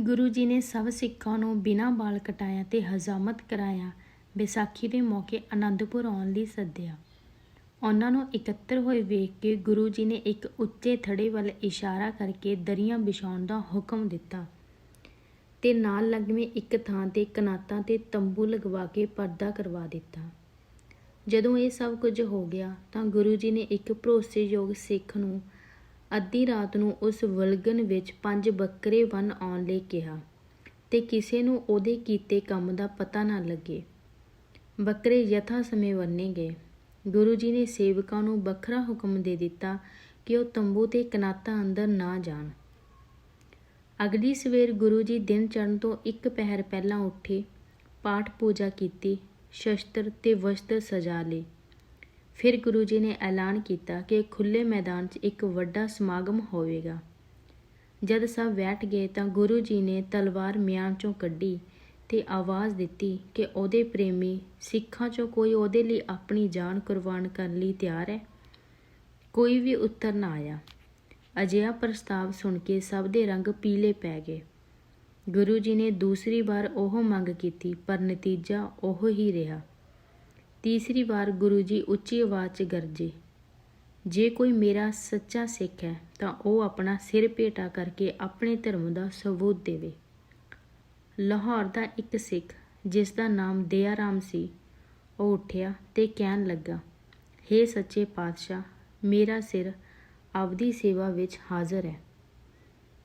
ਗੁਰੂ ਜੀ ਨੇ ਸਭ ਸਿੱਖਾਂ ਨੂੰ ਬਿਨਾਂ ਬਾਲ ਕਟਾਇਆ ਤੇ ਹਜ਼ਾਮਤ ਕਰਾਇਆ, ਵਿਸਾਖੀ ਦੇ ਮੌਕੇ ਆਨੰਦਪੁਰ ਆਉਣ ਲਈ ਸੱਦਿਆ। ਉਹਨਾਂ ਨੂੰ ਇਕੱਤਰ ਹੋਏ ਵੇਖ ਕੇ ਗੁਰੂ ਜੀ ਨੇ ਇੱਕ ਉੱਚੇ ਥੜੇ ਵੱਲ ਇਸ਼ਾਰਾ ਕਰਕੇ ਦਰੀਆਂ ਵਿਛਾਉਣ ਦਾ ਹੁਕਮ ਦਿੱਤਾ ਤੇ ਨਾਲ ਲੱਗਵੇਂ ਇੱਕ ਥਾਂ ਤੇ ਕਨਾਤਾਂ ਤੇ ਤੰਬੂ ਲਗਵਾ ਕੇ ਪਰਦਾ ਕਰਵਾ ਦਿੱਤਾ। ਜਦੋਂ ਇਹ ਸਭ ਕੁਝ ਹੋ ਗਿਆ ਤਾਂ ਗੁਰੂ ਜੀ ਨੇ ਇੱਕ ਭਰੋਸੇਯੋਗ ਸਿੱਖ ਨੂੰ ਅੱਧੀ ਰਾਤ ਨੂੰ ਉਸ ਵਲਗਨ ਵਿੱਚ ਪੰਜ ਬੱਕਰੇ ਬੰਨ ਆਉਣ ਲਈ ਕਿਹਾ ਤੇ ਕਿਸੇ ਨੂੰ ਉਹਦੇ ਕੀਤੇ ਕੰਮ ਦਾ ਪਤਾ ਨਾ ਲੱਗੇ। ਬੱਕਰੇ ਯਥਾ ਸਮੇਂ ਬੰਨੇ ਗਏ। ਗੁਰੂ ਜੀ ਨੇ ਸੇਵਕਾਂ ਨੂੰ ਵੱਖਰਾ ਹੁਕਮ ਦੇ ਦਿੱਤਾ ਕਿ ਉਹ ਤੰਬੂ ਤੇ ਕਨਾਤਾਂ ਅੰਦਰ ਨਾ ਜਾਣ। ਅਗਲੀ ਸਵੇਰ ਗੁਰੂ ਜੀ ਦਿਨ ਚੜ੍ਹਨ ਤੋਂ ਇੱਕ ਪਹਿਰ ਪਹਿਲਾਂ ਉੱਠੇ, ਪਾਠ ਪੂਜਾ ਕੀਤੀ, ਸ਼ਸਤਰ ਤੇ ਵਸਤਰ ਸਜਾ ਲਏ। ਫਿਰ ਗੁਰੂ ਜੀ ਨੇ ਐਲਾਨ ਕੀਤਾ ਕਿ ਖੁੱਲੇ ਮੈਦਾਨ 'ਚ ਇੱਕ ਵੱਡਾ ਸਮਾਗਮ ਹੋਵੇਗਾ। ਜਦ ਸਭ ਬੈਠ ਗਏ ਤਾਂ ਗੁਰੂ ਜੀ ਨੇ ਤਲਵਾਰ ਮਿਆਨ 'ਚੋਂ ਕੱਢੀ ਤੇ ਆਵਾਜ਼ ਦਿੱਤੀ ਕਿ ਉਹਦੇ ਪ੍ਰੇਮੀ, ਸਿੱਖਾਂ 'ਚੋਂ ਕੋਈ ਉਹਦੇ ਲਈ ਆਪਣੀ ਜਾਨ ਕੁਰਬਾਨ ਕਰਨ ਲਈ ਤਿਆਰ ਹੈ? ਕੋਈ ਵੀ ਉੱਤਰ ਨਾ ਆਇਆ। ਅਜਿਹਾ ਪ੍ਰਸਤਾਵ ਸੁਣ ਕੇ ਸਭ ਦੇ ਰੰਗ ਪੀਲੇ ਪੈ ਗਏ। ਗੁਰੂ ਜੀ ਨੇ ਦੂਸਰੀ ਵਾਰ ਉਹ ਮੰਗ ਕੀਤੀ, ਪਰ ਨਤੀਜਾ ਉਹ ਹੀ ਰਿਹਾ। ਤੀਸਰੀ ਵਾਰ ਗੁਰੂ ਜੀ ਉੱਚੀ ਆਵਾਜ਼ 'ਚ ਗਰਜੇ। ਜੇ ਕੋਈ ਮੇਰਾ ਸੱਚਾ ਸਿੱਖ ਹੈ, ਤਾਂ ਉਹ ਆਪਣਾ ਸਿਰ ਭੇਟਾ ਕਰਕੇ ਆਪਣੇ ਧਰਮ ਦਾ ਸਬੂਤ ਦੇਵੇ। ਲਾਹੌਰ ਦਾ ਇੱਕ ਸਿੱਖ, ਜਿਸ ਦਾ ਨਾਮ ਦਇਆ ਰਾਮ ਸੀ, ਉਹ ਉੱਠਿਆ ਤੇ ਕਹਿਣ ਲੱਗਾ, ਹੇ ਸੱਚੇ ਪਾਤਸ਼ਾਹ, ਮੇਰਾ ਸਿਰ ਆਪਦੀ ਸੇਵਾ ਵਿੱਚ ਹਾਜ਼ਰ ਹੈ।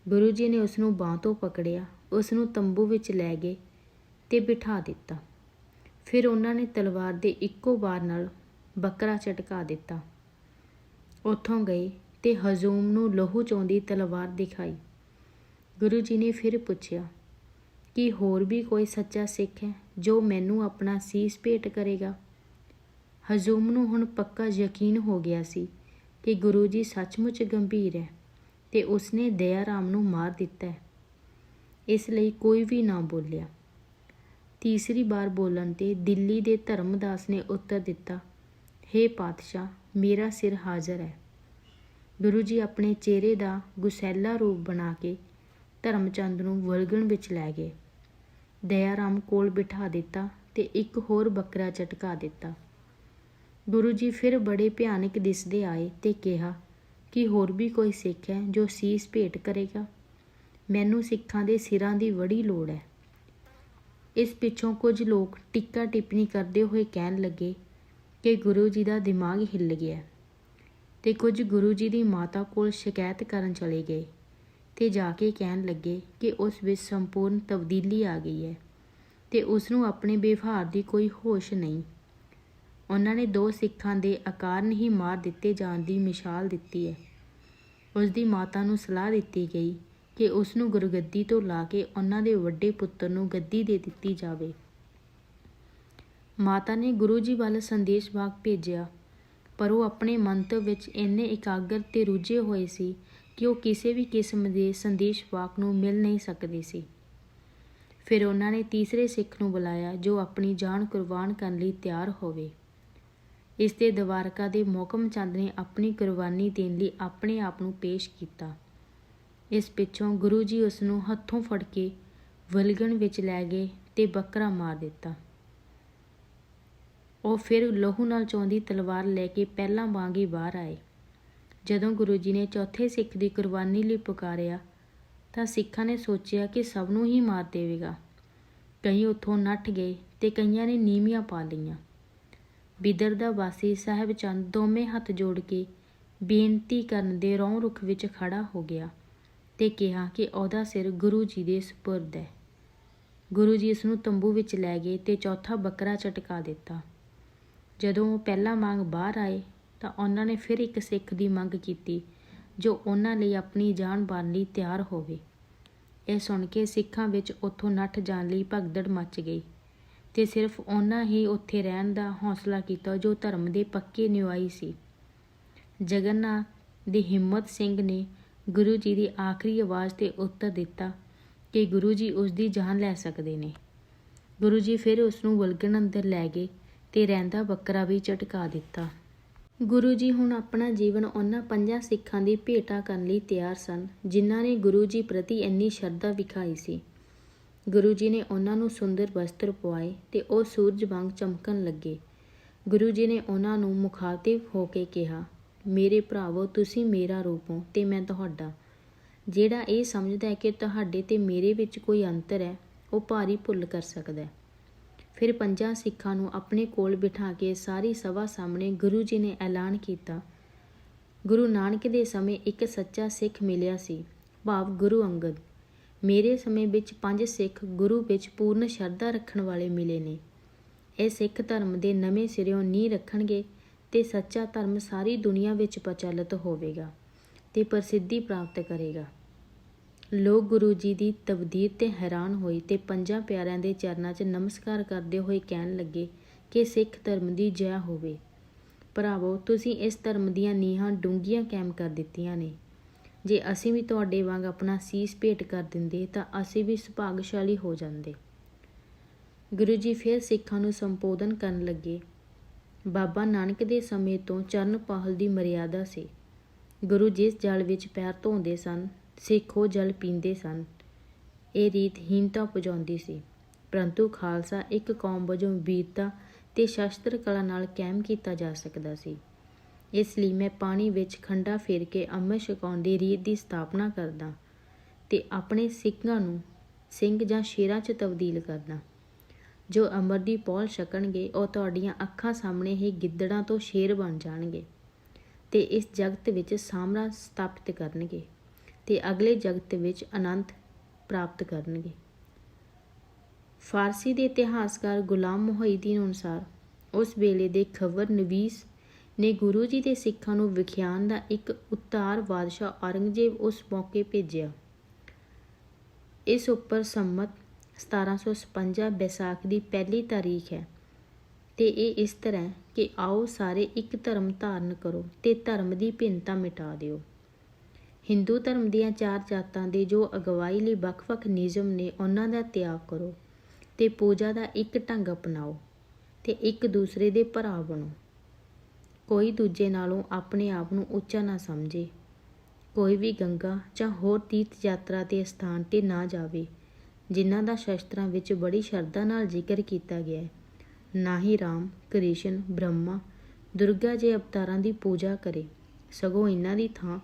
ਗੁਰੂ ਜੀ ਨੇ ਉਸ ਨੂੰ ਬਾਹ ਤੋਂ ਪਕੜਿਆ ਉਸ ਨੂੰ ਤੰਬੂ ਵਿੱਚ ਲੈ ਗਏ ਤੇ ਬਿਠਾ ਦਿੱਤਾ। ਫਿਰ ਉਹਨਾਂ ਨੇ ਤਲਵਾਰ ਦੇ ਇੱਕੋ ਵਾਰ ਨਾਲ ਬੱਕਰਾ ਝਟਕਾ ਦਿੱਤਾ। ਉੱਥੋਂ ਗਏ ਤੇ ਹਜ਼ੂਮ ਨੂੰ ਲਹੂ ਚੋਂਦੀ ਤਲਵਾਰ ਦਿਖਾਈ। ਗੁਰੂ ਜੀ ਨੇ ਫਿਰ ਪੁੱਛਿਆ, ਕਿ ਹੋਰ ਵੀ ਕੋਈ ਸੱਚਾ ਸਿੱਖ ਹੈ ਜੋ ਮੈਨੂੰ ਆਪਣਾ ਸੀਸ ਭੇਟ ਕਰੇਗਾ? ਹਜ਼ੂਮ ਨੂੰ ਹੁਣ ਪੱਕਾ ਯਕੀਨ ਹੋ ਗਿਆ ਸੀ ਕਿ ਗੁਰੂ ਜੀ ਸੱਚਮੁੱਚ ਗੰਭੀਰ ਹੈ ਤੇ ਉਸਨੇ ਦਇਆ ਰਾਮ ਨੂੰ ਮਾਰ ਦਿੱਤਾ ਹੈ। ਇਸ ਲਈ ਕੋਈ ਵੀ ਨਾ ਬੋਲਿਆ। ਤੀਸਰੀ ਵਾਰ ਬੋਲਣ ਤੇ ਦਿੱਲੀ ਦੇ ਧਰਮਦਾਸ ਨੇ ਉੱਤਰ ਦਿੱਤਾ हे ਪਾਤਸ਼ਾਹ, ਮੇਰਾ ਸਿਰ ਹਾਜ਼ਰ ਹੈ। ਗੁਰੂ ਜੀ ਆਪਣੇ ਚਿਹਰੇ ਦਾ ਗੁਸੈਲਾ ਰੂਪ ਬਣਾ ਕੇ ਧਰਮਚੰਦ ਨੂੰ ਵਲਗਣ ਵਿੱਚ ਲੈ ਗਏ। ਦਇਆ ਰਾਮ ਕੋਲ ਬਿਠਾ ਦਿੱਤਾ ਤੇ ਇੱਕ ਹੋਰ ਬੱਕਰਾ ਝਟਕਾ ਦਿੱਤਾ। ਗੁਰੂ ਜੀ ਫਿਰ ਬੜੇ ਭਿਆਨਕ ਦਿਸਦੇ ਆਏ ਤੇ ਕਿਹਾ, ਕਿ ਹੋਰ ਵੀ ਕੋਈ ਸਿੱਖ ਹੈ ਜੋ ਸੀਸ ਭੇਟ ਕਰੇਗਾ? ਮੈਨੂੰ ਸਿੱਖਾਂ ਦੇ ਸਿਰਾਂ ਦੀ ਬੜੀ ਲੋੜ ਹੈ। ਇਸ ਪਿੱਛੋਂ ਕੁਝ ਲੋਕ ਟਿੱਕਾ ਟਿੱਪਣੀ ਕਰਦੇ ਹੋਏ ਕਹਿਣ ਲੱਗੇ ਕਿ ਗੁਰੂ ਜੀ ਦਾ ਦਿਮਾਗ ਹਿੱਲ ਗਿਆ ਤੇ ਕੁਝ ਗੁਰੂ ਜੀ ਦੀ ਮਾਤਾ ਕੋਲ ਸ਼ਿਕਾਇਤ ਕਰਨ ਚਲੇ ਗਏ ਤੇ ਜਾ ਕੇ ਕਹਿਣ ਲੱਗੇ ਕਿ ਉਸ ਵਿੱਚ ਸੰਪੂਰਨ ਤਬਦੀਲੀ ਆ ਗਈ ਹੈ ਤੇ ਉਸ ਨੂੰ ਆਪਣੇ ਵਿਵਹਾਰ ਦੀ ਕੋਈ ਹੋਸ਼ ਨਹੀਂ। ਉਹਨਾਂ ਨੇ ਦੋ ਸਿੱਖਾਂ ਦੇ ਆਕਾਰਨ ਹੀ ਮਾਰ ਦਿੱਤੇ ਜਾਣ ਦੀ ਮਿਸਾਲ ਦਿੱਤੀ ਹੈ। ਉਸ ਦੀ ਮਾਤਾ ਨੂੰ ਸਲਾਹ ਦਿੱਤੀ ਗਈ ਕਿ ਉਸ ਨੂੰ ਗੁਰਗੱਦੀ ਤੋਂ ਲਾ ਕੇ ਉਹਨਾਂ ਦੇ ਵੱਡੇ ਪੁੱਤਰ ਨੂੰ ਗੱਦੀ ਦੇ ਦਿੱਤੀ ਜਾਵੇ। ਮਾਤਾ ਨੇ ਗੁਰੂ ਜੀ ਵੱਲ ਸੰਦੇਸ਼ ਵਾਕ ਭੇਜਿਆ, ਪਰ ਉਹ ਆਪਣੇ ਮੰਤਵ ਵਿੱਚ ਇੰਨੇ ਇਕਾਗਰ ਤੇ ਰੁੱਝੇ ਹੋਏ ਸੀ ਕਿ ਉਹ ਕਿਸੇ ਵੀ ਕਿਸਮ ਦੇ ਸੰਦੇਸ਼ ਵਾਕ ਨੂੰ ਮਿਲ ਨਹੀਂ ਸਕਦੇ ਸੀ। ਫਿਰ ਉਹਨਾਂ ਨੇ ਤੀਸਰੇ ਸਿੱਖ ਨੂੰ ਬੁਲਾਇਆ ਜੋ ਆਪਣੀ ਜਾਨ ਕੁਰਬਾਨ ਕਰਨ ਲਈ ਤਿਆਰ ਹੋਵੇ। ਇਸ ਤੇ ਦਵਾਰਕਾ ਦੇ ਮੋਕਮ ਚੰਦ ਨੇ ਆਪਣੀ ਕੁਰਬਾਨੀ ਦੇਣ ਲਈ ਆਪਣੇ ਆਪ ਨੂੰ ਪੇਸ਼ ਕੀਤਾ। ਇਸ ਪਿੱਛੋਂ ਗੁਰੂ ਜੀ ਉਸ ਨੂੰ ਹੱਥੋਂ ਫੜ ਕੇ ਵਲਗਣ ਵਿੱਚ ਲੈ ਗਏ ਤੇ ਬੱਕਰਾ ਮਾਰ ਦਿੱਤਾ। ਉਹ ਫਿਰ ਲਹੂ ਨਾਲ ਚੌਂਦੀ ਤਲਵਾਰ ਲੈ ਕੇ ਪਹਿਲਾਂ ਵਾਂਗ ਹੀ ਬਾਹਰ ਆਏ। ਜਦੋਂ ਗੁਰੂ ਜੀ ਨੇ ਚੌਥੇ ਸਿੱਖ ਦੀ ਕੁਰਬਾਨੀ ਲਈ ਪੁਕਾਰਿਆ, ਤਾਂ ਸਿੱਖਾਂ ਨੇ ਸੋਚਿਆ ਕਿ ਸਭ ਨੂੰ ਹੀ ਮਾਰ ਦੇਵੇਗਾ। ਕਈ ਉੱਥੋਂ ਨੱਠ ਗਏ ਤੇ ਕਈਆਂ ਨੇ ਨੀਵੀਆਂ ਪਾ ਲਈਆਂ। ਬਿਦਰ ਦਾ ਵਾਸੀ ਸਾਹਿਬ ਚੰਦ ਦੋਵੇਂ ਹੱਥ ਜੋੜ ਕੇ ਬੇਨਤੀ ਕਰਨ ਦੇ ਰੌਂ ਰੁਖ ਵਿੱਚ ਖੜਾ ਹੋ ਗਿਆ। ਤੇ ਕਿਹਾ ਕਿ ਉਹਦਾ ਸਿਰ ਗੁਰੂ ਜੀ ਦੇ ਸਪੁਰਦ ਹੈ। ਗੁਰੂ ਜੀ ਇਸ ਨੂੰ ਤੰਬੂ ਵਿੱਚ ਲੈ ਗਏ ਤੇ ਚੌਥਾ ਬੱਕਰਾ ਝਟਕਾ ਦਿੱਤਾ। ਜਦੋਂ ਉਹ ਪਹਿਲਾ ਮੰਗ ਬਾਹਰ ਆਏ ਤਾਂ ਉਹਨਾਂ ਨੇ ਫਿਰ ਇੱਕ ਸਿੱਖ ਦੀ ਮੰਗ ਕੀਤੀ, ਜੋ ਉਹਨਾਂ ਲਈ ਆਪਣੀ ਜਾਨ ਬਾਰਨ ਲਈ ਤਿਆਰ ਹੋਵੇ। ਇਹ ਸੁਣ ਕੇ ਸਿੱਖਾਂ ਵਿੱਚ ਉੱਥੋਂ ਨੱਠ ਜਾਣ ਲਈ ਭਗਦੜ ਮਚ ਗਈ ਤੇ ਸਿਰਫ ਉਹਨਾਂ ਹੀ ਉੱਥੇ ਰਹਿਣ ਦਾ ਹੌਸਲਾ ਕੀਤਾ ਜੋ ਧਰਮ ਦੇ ਪੱਕੇ ਨਿਵਾਈ ਸੀ। ਜਗਨਨਾਥ ਦੇ ਹਿੰਮਤ ਸਿੰਘ ਨੇ ਗੁਰੂ ਜੀ ਦੀ ਆਖਰੀ ਆਵਾਜ਼ ਤੇ ਉੱਤਰ ਦਿੱਤਾ ਕਿ ਗੁਰੂ ਜੀ ਉਸ ਦੀ ਜਾਨ ਲੈ ਸਕਦੇ ਨੇ। ਗੁਰੂ ਜੀ ਫਿਰ ਉਸ ਨੂੰ ਵਲਗਣ ਅੰਦਰ ਲੈ ਗਏ ਤੇ ਰਹਿੰਦਾ ਬੱਕਰਾ ਵੀ ਝਟਕਾ ਦਿੱਤਾ। ਗੁਰੂ ਜੀ ਹੁਣ ਆਪਣਾ ਜੀਵਨ ਉਹਨਾਂ ਪੰਜਾਂ ਸਿੱਖਾਂ ਦੀ ਭੇਟਾ ਕਰਨ ਲਈ ਤਿਆਰ ਸਨ, ਜਿਨ੍ਹਾਂ ਨੇ ਗੁਰੂ ਜੀ ਪ੍ਰਤੀ ਇੰਨੀ ਸ਼ਰਧਾ ਵਿਖਾਈ ਸੀ। ਗੁਰੂ ਜੀ ਨੇ ਉਹਨਾਂ ਨੂੰ ਸੁੰਦਰ ਵਸਤਰ ਪਵਾਏ ਤੇ ਉਹ ਸੂਰਜ ਵਾਂਗ ਚਮਕਣ ਲੱਗੇ। ਗੁਰੂ ਜੀ ਨੇ ਉਹਨਾਂ ਨੂੰ ਮੁਖਾਤਿਬ ਹੋ ਕੇ ਕਿਹਾ ਮੇਰੇ ਭਰਾਵੋ, ਤੁਸੀਂ ਮੇਰਾ ਰੂਪ ਹੋ ਤੇ ਮੈਂ ਤੁਹਾਡਾ। ਜਿਹੜਾ ਇਹ ਸਮਝਦਾ ਹੈ ਕਿ ਤੁਹਾਡੇ ਤੇ ਮੇਰੇ ਵਿੱਚ ਕੋਈ ਅੰਤਰ ਹੈ, ਉਹ ਭਾਰੀ ਭੁੱਲ ਕਰ ਸਕਦਾ ਹੈ। ਫਿਰ ਪੰਜਾਂ ਸਿੱਖਾਂ ਨੂੰ ਆਪਣੇ ਕੋਲ ਬਿਠਾ ਕੇ ਸਾਰੀ ਸਭਾ ਸਾਹਮਣੇ ਗੁਰੂ ਜੀ ਨੇ ਐਲਾਨ ਕੀਤਾ। ਗੁਰੂ ਨਾਨਕ ਦੇ ਸਮੇਂ ਇੱਕ ਸੱਚਾ ਸਿੱਖ ਮਿਲਿਆ ਸੀ, ਭਾਵ ਗੁਰੂ ਅੰਗਦ। ਮੇਰੇ ਸਮੇਂ ਵਿੱਚ ਪੰਜ ਸਿੱਖ ਗੁਰੂ ਵਿੱਚ ਪੂਰਨ ਸ਼ਰਧਾ ਰੱਖਣ ਵਾਲੇ ਮਿਲੇ ਨੇ। ਇਹ ਸਿੱਖ ਧਰਮ ਦੇ ਨਵੇਂ ਸਿਰਿਓਂ ਨੀਂਹ ਰੱਖਣਗੇ ਤੇ ਸੱਚਾ ਧਰਮ ਸਾਰੀ ਦੁਨੀਆ ਵਿੱਚ ਪ੍ਰਚਲਿਤ ਹੋਵੇਗਾ ਤੇ ਪ੍ਰਸਿੱਧੀ ਪ੍ਰਾਪਤ ਕਰੇਗਾ। ਲੋਕ ਗੁਰੂ ਜੀ ਦੀ ਤਬਦੀਰ ਤੇ ਹੈਰਾਨ ਹੋਏ ਤੇ ਪੰਜਾਂ ਪਿਆਰਿਆਂ ਦੇ ਚਰਨਾਂ 'ਚ ਨਮਸਕਾਰ ਕਰਦੇ ਹੋਏ ਕਹਿਣ ਲੱਗੇ ਕਿ ਸਿੱਖ ਧਰਮ ਦੀ ਜੈ ਹੋਵੇ। ਭਰਾਵੋ, ਤੁਸੀਂ ਇਸ ਧਰਮ ਦੀਆਂ ਨੀਹਾਂ ਡੂੰਘੀਆਂ ਕਾਇਮ ਕਰ ਦਿੱਤੀਆਂ ਨੇ। ਜੇ ਅਸੀਂ ਵੀ ਤੁਹਾਡੇ ਵਾਂਗ ਆਪਣਾ ਸੀਸ ਭੇਟ ਕਰ ਦਿੰਦੇ ਤਾਂ ਅਸੀਂ ਵੀ ਸੁਭਾਗਸ਼ਾਲੀ ਹੋ ਜਾਂਦੇ। ਗੁਰੂ ਜੀ ਫਿਰ ਸਿੱਖਾਂ ਨੂੰ ਸੰਬੋਧਨ ਕਰਨ ਲੱਗੇ ਬਾਬਾ ਨਾਨਕ ਦੇ ਸਮੇਂ ਤੋਂ ਚਰਨ ਪਾਹਲ ਦੀ ਮਰਿਆਦਾ ਸੀ। ਗੁਰੂ ਜਿਸ ਜਲ ਵਿੱਚ ਪੈਰ ਧੋਂਦੇ ਸਨ, ਸਿੱਖ ਉਹ ਜਲ ਪੀਂਦੇ ਸਨ। ਇਹ ਰੀਤ ਹੀਨਤਾ ਪੁਜਾਉਂਦੀ ਸੀ। ਪਰੰਤੂ ਖਾਲਸਾ ਇੱਕ ਕੌਮ ਵਜੋਂ ਵੀਰਤਾ ਤੇ ਸ਼ਸਤਰ ਕਲਾ ਨਾਲ ਕਾਇਮ ਕੀਤਾ ਜਾ ਸਕਦਾ ਸੀ। ਇਸ ਲਈ ਮੈਂ ਪਾਣੀ ਵਿੱਚ ਖੰਡਾ ਫੇਰ ਕੇ ਅੰਮ੍ਰਿਤ ਛਕਾਉਣ ਦੀ ਰੀਤ ਦੀ ਸਥਾਪਨਾ ਕਰਦਾ ਤੇ ਆਪਣੇ ਸਿੱਖਾਂ ਨੂੰ ਸਿੰਘ ਜਾਂ ਸ਼ੇਰਾਂ 'ਚ ਤਬਦੀਲ ਕਰਦਾ। ਜੋ ਅਮਰ ਦੀ ਪੌਲ ਛਕਣਗੇ, ਉਹ ਤੁਹਾਡੀਆਂ ਅੱਖਾਂ ਸਾਹਮਣੇ ਹੀ ਗਿੱਦੜਾਂ ਤੋਂ ਸ਼ੇਰ ਬਣ ਜਾਣਗੇ ਤੇ ਇਸ ਜਗਤ ਵਿੱਚ ਸਾਮਰਾਜ ਸਥਾਪਿਤ ਕਰਨਗੇ ਤੇ ਅਗਲੇ ਜਗਤ ਵਿੱਚ ਆਨੰਦ ਪ੍ਰਾਪਤ ਕਰਨਗੇ। ਫਾਰਸੀ ਦੇ ਇਤਿਹਾਸਕਾਰ ਗੁਲਾਮ ਮੁਹਈਦੀਨ ਅਨੁਸਾਰ, ਉਸ ਵੇਲੇ ਦੇ ਖਬਰ ਨਵੀਸ ਨੇ ਗੁਰੂ ਜੀ ਦੇ ਸਿੱਖਾਂ ਨੂੰ ਵਿਖਿਆਨ ਦਾ ਇੱਕ ਉਤਾਰ ਬਾਦਸ਼ਾਹ ਔਰੰਗਜ਼ੇਬ ਉਸ ਮੌਕੇ ਭੇਜਿਆ। ਇਸ ਉੱਪਰ ਸੰਮਤ 1756 ਬੈਸਾਖ ਦੀ ਪਹਿਲੀ ਤਾਰੀਖ ਹੈ। ਤੇ ਇਹ ਇਸ ਤਰ੍ਹਾਂ ਕਿ ਆਓ ਸਾਰੇ ਇੱਕ ਧਰਮ ਧਾਰਨ ਕਰੋ ਤੇ ਧਰਮ ਦੀ ਭਿੰਨਤਾ ਮਿਟਾ ਦਿਓ। ਹਿੰਦੂ ਧਰਮ ਦੀਆਂ ਚਾਰ ਜਾਤਾਂ ਦੇ ਜੋ ਅਗਵਾਈ ਲਈ ਵੱਖ-ਵੱਖ ਨਿਯਮ ਨੇ ਉਹਨਾਂ ਦਾ ਤਿਆਗ ਕਰੋ ਤੇ ਪੂਜਾ ਦਾ ਇੱਕ ਢੰਗ ਅਪਣਾਓ ਤੇ ਇੱਕ ਦੂਸਰੇ ਦੇ ਭਰਾ ਬਣੋ। ਕੋਈ ਦੂਜੇ ਨਾਲੋਂ ਆਪਣੇ ਆਪ ਨੂੰ ਉੱਚਾ ਨਾ ਸਮਝੇ। ਕੋਈ ਵੀ ਗੰਗਾ ਜਾਂ ਹੋਰ ਤੀਰਥ ਯਾਤਰਾ ਦੇ ਸਥਾਨ ਤੇ ਨਾ ਜਾਵੇ ਜਿਨ੍ਹਾਂ ਦਾ ਸ਼ਸਤਰਾਂ ਵਿੱਚ ਬੜੀ ਸ਼ਰਧਾ ਨਾਲ ਜ਼ਿਕਰ ਕੀਤਾ ਗਿਆ ਹੈ। ਨਾ ਹੀ ਰਾਮ, ਕ੍ਰਿਸ਼ਨ, ਬ੍ਰਹਮਾ, ਦੁਰਗਾ ਜੇ ਅਵਤਾਰਾਂ ਦੀ ਪੂਜਾ ਕਰੇ, ਸਗੋਂ ਇਹਨਾਂ ਦੀ ਥਾਂ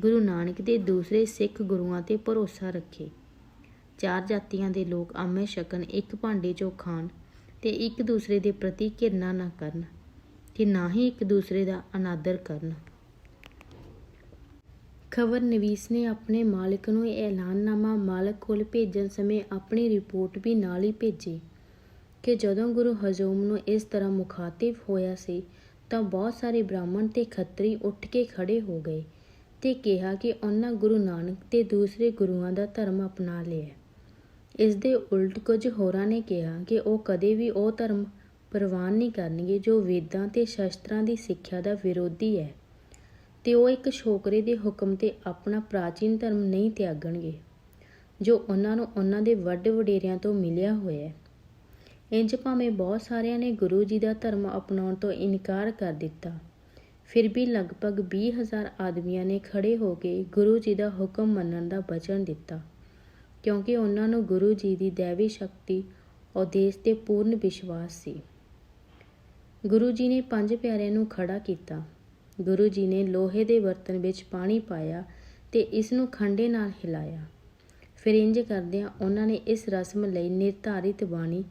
ਗੁਰੂ ਨਾਨਕ ਦੇ ਦੂਸਰੇ ਸਿੱਖ ਗੁਰੂਆਂ ਤੇ ਭਰੋਸਾ ਰੱਖੇ। ਚਾਰ ਜਾਤੀਆਂ ਦੇ ਲੋਕ ਆਮੇ ਛਕਣ ਇੱਕ ਭਾਂਡੇ ਚੋਂ ਖਾਣ ਤੇ ਇੱਕ ਦੂਸਰੇ ਦੇ ਪ੍ਰਤੀ ਘਿਰਣਾ ਨਾ ਕਰਨ ਤੇ ਨਾ ਹੀ ਇੱਕ ਦੂਸਰੇ ਦਾ ਅਨਾਦਰ ਕਰਨ। ਖਬਰ ਨਵੀਸ ਨੇ ਆਪਣੇ ਮਾਲਕ ਨੂੰ ਇਹ ਐਲਾਨਨਾਮਾ ਮਾਲਕ ਕੋਲ ਭੇਜਣ ਸਮੇਂ ਆਪਣੀ ਰਿਪੋਰਟ ਵੀ ਨਾਲ ਹੀ ਭੇਜੀ ਕਿ ਜਦੋਂ ਗੁਰੂ ਹਜ਼ੂਮ ਨੂੰ ਇਸ ਤਰ੍ਹਾਂ ਮੁਖਾਤਿਬ ਹੋਇਆ ਸੀ, ਤਾਂ ਬਹੁਤ ਸਾਰੇ ਬ੍ਰਾਹਮਣ ਤੇ ਖੱਤਰੀ ਉੱਠ ਕੇ ਖੜੇ ਹੋ ਗਏ ਤੇ ਕਿਹਾ ਕਿ ਉਹਨਾਂ ਗੁਰੂ ਨਾਨਕ ਤੇ ਦੂਸਰੇ ਗੁਰੂਆਂ ਦਾ ਧਰਮ ਅਪਣਾ ਲਿਆ। ਇਸ ਦੇ ਉਲਟ ਕੁਝ ਹੋਰਾਂ ਨੇ ਕਿਹਾ ਕਿ ਉਹ ਕਦੇ ਵੀ ਉਹ ਧਰਮ ਪ੍ਰਵਾਨ ਨਹੀਂ ਕਰਨਗੇ ਜੋ ਵੇਦਾਂ ਤੇ ਸ਼ਸਤਰਾਂ ਦੀ ਸਿੱਖਿਆ ਦਾ ਵਿਰੋਧੀ ਹੈ। ਤੇ ਉਹ ਇੱਕ ਛੋਕਰੇ ਦੇ ਹੁਕਮ ਤੇ ਆਪਣਾ ਪ੍ਰਾਚੀਨ ਧਰਮ ਨਹੀਂ ਤਿਆਗਣਗੇ, ਜੋ ਉਹਨਾਂ ਨੂੰ ਉਹਨਾਂ ਦੇ ਵੱਡ ਵਡੇਰਿਆਂ ਤੋਂ ਮਿਲਿਆ ਹੋਇਆ ਹੈ। ਇੰਜ ਭਾਵੇਂ ਬਹੁਤ ਸਾਰਿਆਂ ਨੇ ਗੁਰੂ ਜੀ ਦਾ ਧਰਮ ਅਪਣਾਉਣ ਤੋਂ ਇਨਕਾਰ ਕਰ ਦਿੱਤਾ, ਫਿਰ ਵੀ ਲਗਭਗ 20000 ਆਦਮੀਆਂ ਨੇ ਖੜੇ ਹੋ ਕੇ ਗੁਰੂ ਜੀ ਦਾ ਹੁਕਮ ਮੰਨਣ ਦਾ ਵਚਨ ਦਿੱਤਾ, ਕਿਉਂਕਿ ਉਹਨਾਂ ਨੂੰ ਗੁਰੂ ਜੀ ਦੀ ਦੇਵੀ ਸ਼ਕਤੀ, ਉਦੇਸ਼ ਤੇ ਪੂਰਨ ਵਿਸ਼ਵਾਸ ਸੀ। ਗੁਰੂ ਜੀ ਨੇ ਪੰਜ ਪਿਆਰਿਆਂ ਨੂੰ ਖੜਾ ਕੀਤਾ। ਗੁਰੂ ਜੀ ਨੇ ਲੋਹੇ ਦੇ ਬਰਤਨ ਵਿੱਚ ਪਾਣੀ ਪਾਇਆ ਤੇ ਇਸ ਨੂੰ ਖੰਡੇ ਨਾਲ ਹਿਲਾਇਆ। ਫਿਰ ਇੰਜ ਕਰਦਿਆਂ ਉਹਨਾਂ ਨੇ ਇਸ ਰਸਮ ਲਈ ਨਿਰਧਾਰਿਤ ਬਾਣੀ,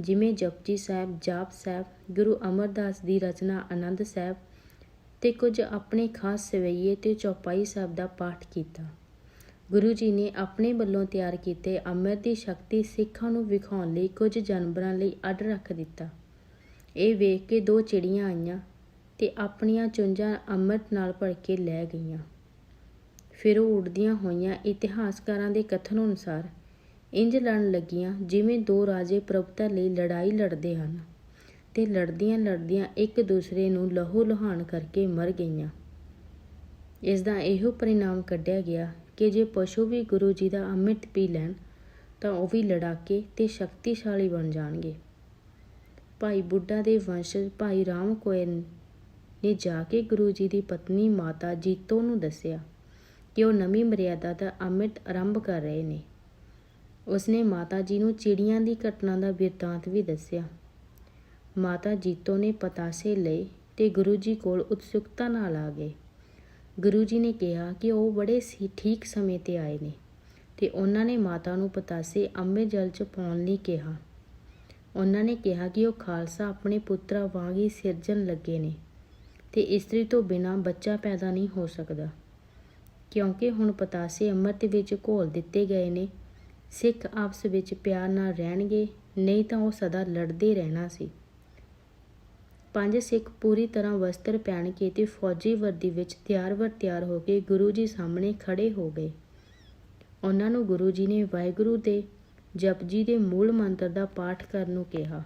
ਜਿਵੇਂ ਜਪਜੀ ਸਾਹਿਬ, ਜਾਪ ਸਾਹਿਬ, ਗੁਰੂ ਅਮਰਦਾਸ ਦੀ ਰਚਨਾ, ਆਨੰਦ ਸਾਹਿਬ ਤੇ ਕੁਝ ਆਪਣੇ ਖਾਸ ਸਵਈਏ ਤੇ ਚੌਪਾਈ ਸਾਹਿਬ ਦਾ ਪਾਠ ਕੀਤਾ। ਗੁਰੂ ਜੀ ਨੇ ਆਪਣੇ ਵੱਲੋਂ ਤਿਆਰ ਕੀਤੇ ਅੰਮ੍ਰਿਤ ਦੀ ਸ਼ਕਤੀ ਸਿੱਖਾਂ ਨੂੰ ਵਿਖਾਉਣ ਲਈ ਕੁਝ ਜਾਨਵਰਾਂ ਲਈ ਅੱਡ ਰੱਖ ਦਿੱਤਾ। ਇਹ ਵੇਖ ਕੇ ਦੋ ਚਿੜੀਆਂ ਆਈਆਂ। ਤੇ ਆਪਣੀਆਂ ਚੁੰਝਾਂ ਅੰਮ੍ਰਿਤ ਨਾਲ ਭਰ ਕੇ ਲੈ ਗਈਆਂ। ਫਿਰ ਉਹ ਉੱਡਦੀਆਂ ਹੋਈਆਂ ਇਤਿਹਾਸਕਾਰਾਂ ਦੇ ਕਥਨ ਅਨੁਸਾਰ ਇੰਜ ਲੜਨ ਲੱਗੀਆਂ ਜਿਵੇਂ ਦੋ ਰਾਜੇ ਪ੍ਰਭਤਾ ਲਈ ਲੜਾਈ ਲੜਦੇ ਹਨ ਤੇ ਲੜਦੀਆਂ ਲੜਦੀਆਂ ਇੱਕ ਦੂਸਰੇ ਨੂੰ ਲਹੂ ਲੁਹਾਨ ਕਰਕੇ ਮਰ ਗਈਆਂ। ਇਸ ਦਾ ਇਹੋ ਪਰਿਣਾਮ ਕੱਢਿਆ ਗਿਆ ਕਿ ਜੇ ਪਸ਼ੂ ਵੀ ਗੁਰੂ ਜੀ ਦਾ ਅੰਮ੍ਰਿਤ ਪੀ ਲੈਣ ਤਾਂ ਉਹ ਵੀ ਲੜਾਕੇ ਤੇ ਸ਼ਕਤੀਸ਼ਾਲੀ ਬਣ ਜਾਣਗੇ। ਭਾਈ ਬੁੱਢਾ ਦੇ ਵੰਸ਼ਜ ਭਾਈ ਰਾਮ ਕੋਇਨ ਨੇ ਜਾ ਕੇ ਗੁਰੂ ਜੀ ਦੀ ਪਤਨੀ ਮਾਤਾ ਜੀਤੋ ਨੂੰ ਦੱਸਿਆ ਕਿ ਉਹ ਨਵੀਂ ਮਰਿਆਦਾ ਦਾ ਅੰਮ੍ਰਿਤ ਆਰੰਭ ਕਰ ਰਹੇ ਨੇ। ਉਸਨੇ ਮਾਤਾ ਜੀ ਨੂੰ ਚਿੜੀਆਂ ਦੀ ਘਟਨਾ ਦਾ ਬਿਰਤਾਂਤ ਵੀ ਦੱਸਿਆ। ਮਾਤਾ ਜੀਤੋ ਨੇ ਪਤਾਸੇ ਲਏ ਤੇ ਗੁਰੂ ਜੀ ਕੋਲ ਉਤਸੁਕਤਾ ਨਾਲ ਆ ਗਏ। ਗੁਰੂ ਜੀ ਨੇ ਕਿਹਾ ਕਿ ਉਹ ਬੜੇ ਸੀ ਠੀਕ ਸਮੇਂ ਤੇ ਆਏ ਨੇ ਤੇ ਉਹਨਾਂ ਨੇ ਮਾਤਾ ਨੂੰ ਪਤਾਸੇ ਅੰਮ੍ਰਿਤ ਜਲ ਚ ਪਾਉਣ ਲਈ ਕਿਹਾ। ਉਹਨਾਂ ਨੇ ਕਿਹਾ ਕਿ ਉਹ ਖਾਲਸਾ ਆਪਣੇ ਪੁੱਤਰਾ ਵਾਂਗ ਹੀ ਸਿਰਜਣ ਲੱਗੇ ਨੇ। ਤੇ ਇਸਤਰੀ ਤੋਂ ਬਿਨਾਂ ਬੱਚਾ ਪੈਦਾ ਨਹੀਂ ਹੋ ਸਕਦਾ। ਕਿਉਂਕਿ ਹੁਣ ਪਤਾਸੇ ਅੰਮ੍ਰਿਤ ਵਿੱਚ ਘੋਲ ਦਿੱਤੇ ਗਏ ਨੇ, ਸਿੱਖ ਆਪਸ ਵਿੱਚ ਪਿਆਰ ਨਾਲ ਰਹਿਣਗੇ, ਨਹੀਂ ਤਾਂ ਉਹ ਸਦਾ ਲੜਦੇ ਰਹਿਣਾ ਸੀ। ਪੰਜ ਸਿੱਖ ਪੂਰੀ ਤਰ੍ਹਾਂ ਵਸਤਰ ਪਹਿਨ ਕੇ ਤੇ ਫੌਜੀ ਵਰਦੀ ਵਿੱਚ ਤਿਆਰ ਵਰ ਤਿਆਰ ਹੋ ਕੇ ਗੁਰੂ ਜੀ ਸਾਹਮਣੇ ਖੜੇ ਹੋ ਗਏ। ਉਹਨਾਂ ਨੂੰ ਗੁਰੂ ਜੀ ਨੇ ਵਾਹਿਗੁਰੂ ਦੇ ਜਪਜੀ ਦੇ ਮੂਲ ਮੰਤਰ ਦਾ ਪਾਠ ਕਰਨ ਨੂੰ ਕਿਹਾ।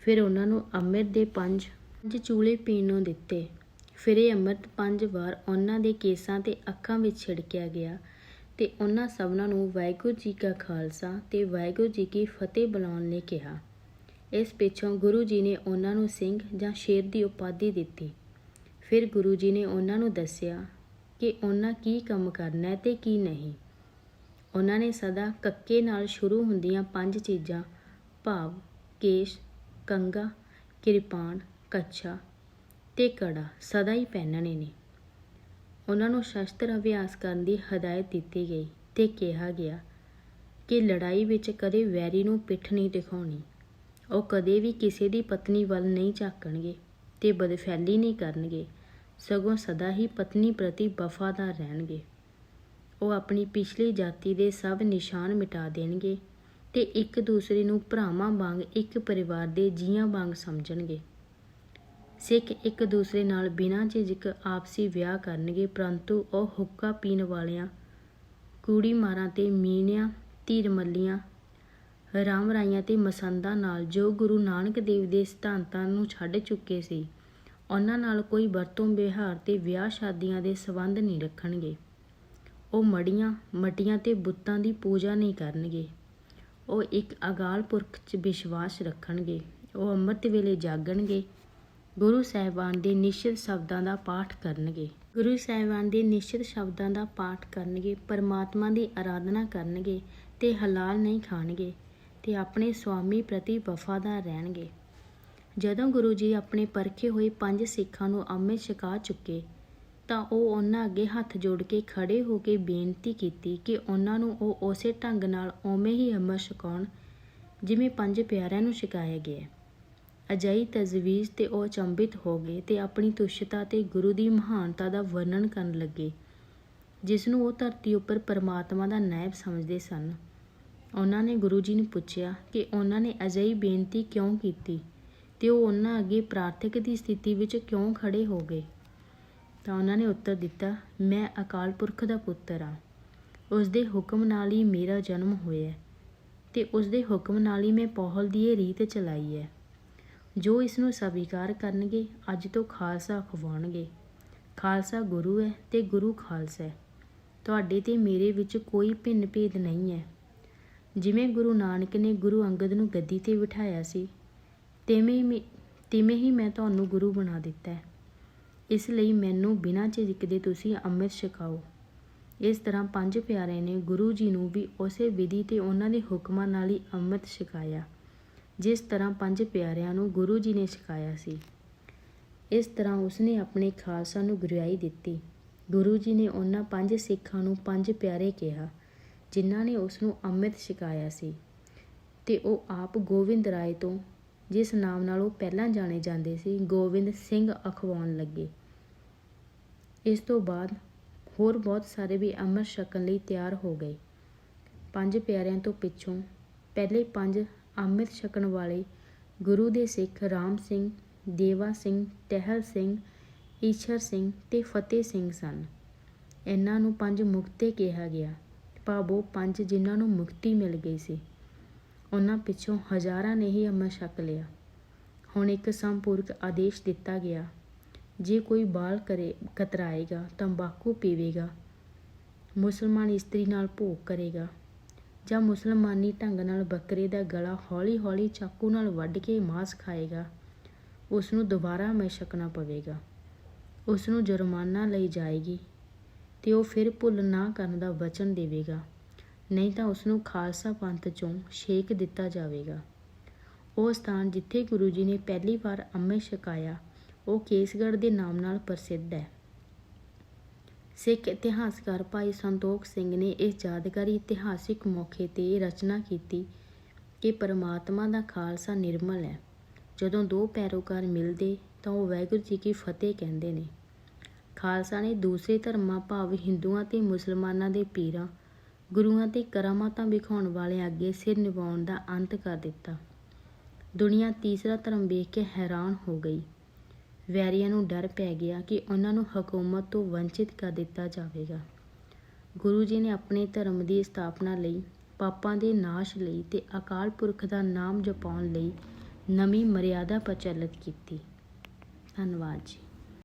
ਫਿਰ ਉਹਨਾਂ ਨੂੰ ਅੰਮ੍ਰਿਤ ਦੇ ਪੰਜ ਪੰਜ ਚੂਲੇ ਪੀਣ ਨੂੰ ਦਿੱਤੇ। ਫਿਰ ਇਹ ਅੰਮ੍ਰਿਤ ਪੰਜ ਵਾਰ ਉਹਨਾਂ ਦੇ ਕੇਸਾਂ ਤੇ ਅੱਖਾਂ ਵਿੱਚ ਛਿੜਕਿਆ ਗਿਆ ਤੇ ਉਹਨਾਂ ਸਭਨਾਂ ਨੂੰ ਵਾਹਿਗੁਰੂ ਜੀ ਕਾ ਖਾਲਸਾ ਤੇ ਵਾਹਿਗੁਰੂ ਜੀ ਕੀ ਫਤਿਹ ਬੁਲਾਉਣ ਲਈ ਕਿਹਾ। ਇਸ ਪਿੱਛੋਂ ਗੁਰੂ ਜੀ ਨੇ ਉਹਨਾਂ ਨੂੰ ਸਿੰਘ ਜਾਂ ਸ਼ੇਰ ਦੀ ਉਪਾਧੀ ਦਿੱਤੀ। ਫਿਰ ਗੁਰੂ ਜੀ ਨੇ ਉਹਨਾਂ ਨੂੰ ਦੱਸਿਆ ਕਿ ਉਹਨਾਂ ਕੀ ਕੰਮ ਕਰਨਾ ਹੈ ਤੇ ਕੀ ਨਹੀਂ। ਉਹਨਾਂ ਨੇ ਸਦਾ ਕੱਕੇ ਨਾਲ ਸ਼ੁਰੂ ਹੁੰਦੀਆਂ ਪੰਜ ਚੀਜ਼ਾਂ ਭਾਵ ਕੇਸ਼, ਕੰਗਾ, ਕਿਰਪਾਨ ਕੱਛਾ ਤੇ ਕੜਾ ਸਦਾ ਹੀ ਪਹਿਨਣੇ ਨੇ। ਉਹਨਾਂ ਨੂੰ ਸ਼ਸਤਰ ਅਭਿਆਸ ਕਰਨ ਦੀ ਹਦਾਇਤ ਦਿੱਤੀ ਗਈ ਤੇ ਕਿਹਾ ਗਿਆ ਕਿ ਲੜਾਈ ਵਿੱਚ ਕਦੇ ਵੈਰੀ ਨੂੰ ਪਿੱਠ ਨਹੀਂ ਦਿਖਾਉਣੀ। ਉਹ ਕਦੇ ਵੀ ਕਿਸੇ ਦੀ ਪਤਨੀ ਵੱਲ ਨਹੀਂ ਝਾਕਣਗੇ ਤੇ ਬਦਫੈਲੀ ਨਹੀਂ ਕਰਨਗੇ। ਸਗੋਂ ਸਦਾ ਹੀ ਪਤਨੀ ਪ੍ਰਤੀ ਵਫਾਦਾਰ ਰਹਿਣਗੇ। ਉਹ ਆਪਣੀ ਪਿਛਲੀ ਜਾਤੀ ਦੇ ਸਭ ਨਿਸ਼ਾਨ ਮਿਟਾ ਦੇਣਗੇ ਤੇ ਇੱਕ ਦੂਸਰੇ ਨੂੰ ਭਰਾਵਾਂ ਵਾਂਗ ਇੱਕ ਪਰਿਵਾਰ ਦੇ ਜੀਆਂ ਵਾਂਗ ਸਮਝਣਗੇ। ਸਿੱਖ ਇੱਕ ਦੂਸਰੇ ਨਾਲ ਬਿਨਾਂ ਝਿਜਕ ਆਪਸੀ ਵਿਆਹ ਕਰਨਗੇ, ਪਰੰਤੂ ਉਹ ਹੁੱਕਾ ਪੀਣ ਵਾਲਿਆਂ ਕੂੜੀ ਮਾਰਾਂ ਤੇ ਮੀਣਿਆਂ ਧੀਰ ਮੱਲੀਆਂ ਰਾਮ ਰਾਈਆਂ ਤੇ ਮਸੰਦਾਂ ਨਾਲ ਜੋ ਗੁਰੂ ਨਾਨਕ ਦੇਵ ਦੇ ਸਿਧਾਂਤਾਂ ਨੂੰ ਛੱਡ ਚੁੱਕੇ ਸੀ, ਉਹਨਾਂ ਨਾਲ ਕੋਈ ਵਰਤੋਂ ਵਿਹਾਰ ਤੇ ਵਿਆਹ ਸ਼ਾਦੀਆਂ ਦੇ ਸਬੰਧ ਨਹੀਂ ਰੱਖਣਗੇ। ਉਹ ਮੜੀਆਂ, ਮਟੀਆਂ ਤੇ ਬੁੱਤਾਂ ਦੀ ਪੂਜਾ ਨਹੀਂ ਕਰਨਗੇ। ਉਹ ਇੱਕ ਅਗਾਲ ਪੁਰਖ 'ਚ ਵਿਸ਼ਵਾਸ ਰੱਖਣਗੇ। ਉਹ ਅੰਮ੍ਰਿਤ ਵੇਲੇ ਜਾਗਣਗੇ। ਗੁਰੂ ਸਾਹਿਬਾਨ ਦੇ ਨਿਸ਼ਚਿਤ ਸ਼ਬਦਾਂ ਦਾ ਪਾਠ ਕਰਨਗੇ। ਗੁਰੂ ਸਾਹਿਬਾਨ ਦੇ ਨਿਸ਼ਚਿਤ ਸ਼ਬਦਾਂ ਦਾ ਪਾਠ ਕਰਨਗੇ, ਪਰਮਾਤਮਾ ਦੀ ਆਰਾਧਨਾ ਕਰਨਗੇ ਤੇ ਹਲਾਲ ਨਹੀਂ ਖਾਣਗੇ ਤੇ ਆਪਣੇ ਸੁਆਮੀ ਪ੍ਰਤੀ ਵਫਾਦਾਰ ਰਹਿਣਗੇ। ਜਦੋਂ ਗੁਰੂ ਜੀ ਆਪਣੇ ਪਰਖੇ ਹੋਏ ਪੰਜ ਸਿੱਖਾਂ ਨੂੰ ਅੰਮ੍ਰਿਤ ਛਕਾ ਚੁੱਕੇ, ਤਾਂ ਉਹ ਉਹਨਾਂ ਅੱਗੇ ਹੱਥ ਜੋੜ ਕੇ ਖੜੇ ਹੋ ਕੇ ਬੇਨਤੀ ਕੀਤੀ ਕਿ ਉਹਨਾਂ ਨੂੰ ਉਹ ਉਸੇ ਢੰਗ ਨਾਲ ਉਵੇਂ ਹੀ ਅੰਮ੍ਰਿਤ ਛਕਾਉਣ ਜਿਵੇਂ ਪੰਜ ਪਿਆਰਿਆਂ ਨੂੰ ਛਕਾਇਆ ਗਿਆ। ਅਜਿਹੀ ਤਜਵੀਜ਼ ਤੇ ਉਹ ਅਚੰਭਿਤ ਹੋ ਗਏ ਤੇ ਆਪਣੀ ਤੁਸ਼ਤਾ ਤੇ ਗੁਰੂ ਦੀ ਮਹਾਨਤਾ ਦਾ ਵਰਣਨ ਕਰਨ ਲੱਗੇ ਜਿਸ ਨੂੰ ਉਹ ਧਰਤੀ ਉੱਪਰ ਪਰਮਾਤਮਾ ਦਾ ਨਾਇਬ ਸਮਝਦੇ ਸਨ। ਉਹਨਾਂ ਨੇ ਗੁਰੂ ਜੀ ਨੂੰ ਪੁੱਛਿਆ ਕਿ ਉਹਨਾਂ ਨੇ ਅਜਿਹੀ ਬੇਨਤੀ ਕਿਉਂ ਕੀਤੀ ਤੇ ਉਹ ਉਹਨਾਂ ਅੱਗੇ ਪ੍ਰਾਰਥਕ ਦੀ ਸਥਿਤੀ ਵਿੱਚ ਕਿਉਂ ਖੜੇ ਹੋ ਗਏ? ਤਾਂ ਉਹਨਾਂ ਨੇ ਉੱਤਰ ਦਿੱਤਾ, ਮੈਂ ਅਕਾਲ ਪੁਰਖ ਦਾ ਪੁੱਤਰ ਹਾਂ। ਉਸ ਦੇ ਹੁਕਮ ਨਾਲ ਹੀ ਮੇਰਾ ਜਨਮ ਹੋਇਆ ਹੈ ਤੇ ਉਸ ਦੇ ਹੁਕਮ ਨਾਲ ਹੀ ਮੈਂ ਪੌਹਲ ਦੀ ਇਹ ਰੀਤ ਚਲਾਈ ਹੈ। ਜੋ ਇਸ ਨੂੰ ਸਵੀਕਾਰ ਕਰਨਗੇ, ਅੱਜ ਤੋਂ ਖਾਲਸਾ ਖਵਾਉਣਗੇ। ਖਾਲਸਾ ਗੁਰੂ ਹੈ ਤੇ ਗੁਰੂ ਖਾਲਸਾ ਹੈ। ਤੁਹਾਡੇ ਤੇ ਮੇਰੇ ਵਿੱਚ ਕੋਈ ਭਿੰਨ ਭੇਦ ਨਹੀਂ ਹੈ। ਜਿਵੇਂ ਗੁਰੂ ਨਾਨਕ ਨੇ ਗੁਰੂ ਅੰਗਦ ਨੂੰ ਗੱਦੀ ਤੇ ਬਿਠਾਇਆ ਸੀ, ਤਿਵੇਂ ਹੀ ਤਿਵੇਂ ਹੀ ਮੈਂ ਤੁਹਾਨੂੰ ਗੁਰੂ ਬਣਾ ਦਿੱਤਾ ਹੈ। ਇਸ ਲਈ ਮੈਨੂੰ ਬਿਨਾਂ ਝਿਜਕਦੇ ਤੁਸੀਂ ਅੰਮ੍ਰਿਤ ਛਕਾਓ। ਇਸ ਤਰ੍ਹਾਂ ਪੰਜ ਪਿਆਰੇ ਨੇ ਗੁਰੂ ਜੀ ਨੂੰ ਵੀ ਉਸੇ ਵਿਧੀ ਤੇ ਉਹਨਾਂ ਦੇ ਹੁਕਮਾਂ ਨਾਲ ਹੀ ਅੰਮ੍ਰਿਤ ਛਕਾਇਆ। ਜਿਸ ਤਰ੍ਹਾਂ ਪੰਜ ਪਿਆਰਿਆਂ ਨੂੰ ਗੁਰੂ ਜੀ ਨੇ ਛਕਾਇਆ ਸੀ, ਇਸ ਤਰ੍ਹਾਂ ਉਸਨੇ ਆਪਣੇ ਖਾਲਸਾ ਨੂੰ ਗੁਰਿਆਈ ਦਿੱਤੀ। ਗੁਰੂ ਜੀ ਨੇ ਉਹਨਾਂ ਪੰਜ ਸਿੱਖਾਂ ਨੂੰ ਪੰਜ ਪਿਆਰੇ ਕਿਹਾ, ਜਿਨ੍ਹਾਂ ਨੇ ਉਸ ਨੂੰ ਅੰਮ੍ਰਿਤ ਛਕਾਇਆ ਸੀ ਤੇ ਉਹ ਆਪ ਗੋਬਿੰਦ ਰਾਏ ਤੋਂ, ਜਿਸ ਨਾਮ ਨਾਲ ਉਹ ਪਹਿਲਾਂ ਜਾਣੇ ਜਾਂਦੇ ਸੀ ਗੋਬਿੰਦ ਸਿੰਘ ਅਖਵਾਉਣ ਲੱਗੇ। ਇਸ ਤੋਂ ਬਾਅਦ ਹੋਰ ਬਹੁਤ ਸਾਰੇ ਵੀ ਅੰਮ੍ਰਿਤ ਛਕਣ ਲਈ ਤਿਆਰ ਹੋ ਗਏ। ਪੰਜ ਪਿਆਰਿਆਂ ਤੋਂ ਪਿੱਛੋਂ ਪਹਿਲੇ ਪੰਜ ਅੰਮ੍ਰਿਤ ਛਕਣ ਵਾਲੇ ਗੁਰੂ ਦੇ ਸਿੱਖ ਰਾਮ ਸਿੰਘ, ਦੇਵਾ ਸਿੰਘ, ਟਹਿਲ ਸਿੰਘ, ਈਸ਼ਰ ਸਿੰਘ ਤੇ ਫਤਿਹ ਸਿੰਘ ਸਨ। ਇਹਨਾਂ ਨੂੰ ਪੰਜ ਮੁਕਤੇ ਕਿਹਾ ਗਿਆ। ਭਾਵੋ ਪੰਜ ਜਿਨ੍ਹਾਂ ਨੂੰ ਮੁਕਤੀ ਮਿਲ ਗਈ ਸੀ। ਉਹਨਾਂ ਪਿੱਛੋਂ ਹਜ਼ਾਰਾਂ ਨੇ ਹੀ ਅੰਮ੍ਰਿਤ ਛਕ ਲਿਆ। ਹੁਣ ਇੱਕ ਸੰਪੂਰਕ ਆਦੇਸ਼ ਦਿੱਤਾ ਗਿਆ। ਜੇ ਕੋਈ ਬਾਲ ਕਰੇ, ਕਤਰਾਏਗਾ ਤੰਬਾਕੂ ਪੀਵੇਗਾ। ਮੁਸਲਮਾਨ ਇਸਤਰੀ ਨਾਲ ਭੋਗ ਕਰੇਗਾ। ਜਾਂ ਮੁਸਲਮਾਨੀ ਢੰਗ ਨਾਲ ਬੱਕਰੇ ਦਾ ਗਲਾ ਹੌਲੀ-ਹੌਲੀ ਚਾਕੂ ਨਾਲ ਵੱਢ ਕੇ ਮਾਸ ਖਾਏਗਾ ਉਸ ਨੂੰ ਦੁਬਾਰਾ ਮੈਂ ਛਕਣਾ ਪਵੇਗਾ। ਉਸ ਨੂੰ ਜੁਰਮਾਨਾ ਲਈ ਜਾਏਗੀ ਤੇ ਉਹ ਫਿਰ ਭੁੱਲ ਨਾ ਕਰਨ ਦਾ ਵਚਨ ਦੇਵੇਗਾ, ਨਹੀਂ ਤਾਂ ਉਸ ਨੂੰ ਖਾਲਸਾ ਪੰਥ ਚੋਂ ਛੇਕ ਦਿੱਤਾ ਜਾਵੇਗਾ। ਉਹ ਸਥਾਨ ਜਿੱਥੇ ਗੁਰੂ ਜੀ ਨੇ ਪਹਿਲੀ ਵਾਰ ਅੰਮ੍ਰਿਤ ਛਕਾਇਆ, ਉਹ ਕੇਸਗੜ੍ਹ ਦੇ ਨਾਮ ਨਾਲ ਪ੍ਰਸਿੱਧ ਹੈ। ਸਿੱਖ ਇਤਿਹਾਸਕਾਰ ਭਾਈ ਸੰਤੋਖ ਸਿੰਘ ਨੇ ਇਸ ਯਾਦਗਾਰੀ ਇਤਿਹਾਸਿਕ ਮੌਕੇ ਤੇ ਰਚਨਾ ਕੀਤੀ ਕਿ ਪਰਮਾਤਮਾ ਦਾ ਖਾਲਸਾ ਨਿਰਮਲ ਹੈ। ਜਦੋਂ ਦੋ ਪੈਰੋਕਾਰ ਮਿਲਦੇ ਤਾਂ ਉਹ ਵਾਹਿਗੁਰੂ ਜੀ ਕੀ ਫਤਿਹ ਕਹਿੰਦੇ ਨੇ। ਖਾਲਸਾ ਨੇ ਦੂਸਰੇ ਧਰਮਾਂ ਭਾਵ ਹਿੰਦੂਆਂ ਤੇ ਮੁਸਲਮਾਨਾਂ ਦੇ ਪੀਰਾਂ, ਗੁਰੂਆਂ ਤੇ ਕਰਾਮਾਤਾਂ ਵਿਖਾਉਣ ਵਾਲਿਆਂ ਅੱਗੇ ਸਿਰ ਨਿਵਾਉਣ ਦਾ ਅੰਤ ਕਰ ਦਿੱਤਾ। ਦੁਨੀਆ ਤੀਸਰਾ ਧਰਮ ਵੇਖ ਕੇ ਹੈਰਾਨ ਹੋ ਗਈ। ਵੈਰੀਆਂ ਨੂੰ ਡਰ ਪੈ ਗਿਆ ਕਿ ਉਹਨਾਂ ਨੂੰ ਹਕੂਮਤ ਤੋਂ ਵੰਚਿਤ ਕਰ ਦਿੱਤਾ ਜਾਵੇਗਾ। ਗੁਰੂ ਜੀ ਨੇ ਆਪਣੇ ਧਰਮ ਦੀ ਸਥਾਪਨਾ ਲਈ, ਪਾਪਾਂ ਦੇ ਨਾਸ਼ ਲਈ ਤੇ ਅਕਾਲ ਪੁਰਖ ਦਾ ਨਾਮ ਜਪਾਉਣ ਲਈ ਨਵੀਂ ਮਰਿਆਦਾ ਪ੍ਰਚਲਿਤ ਕੀਤੀ। ਧੰਨਵਾਦ ਜੀ।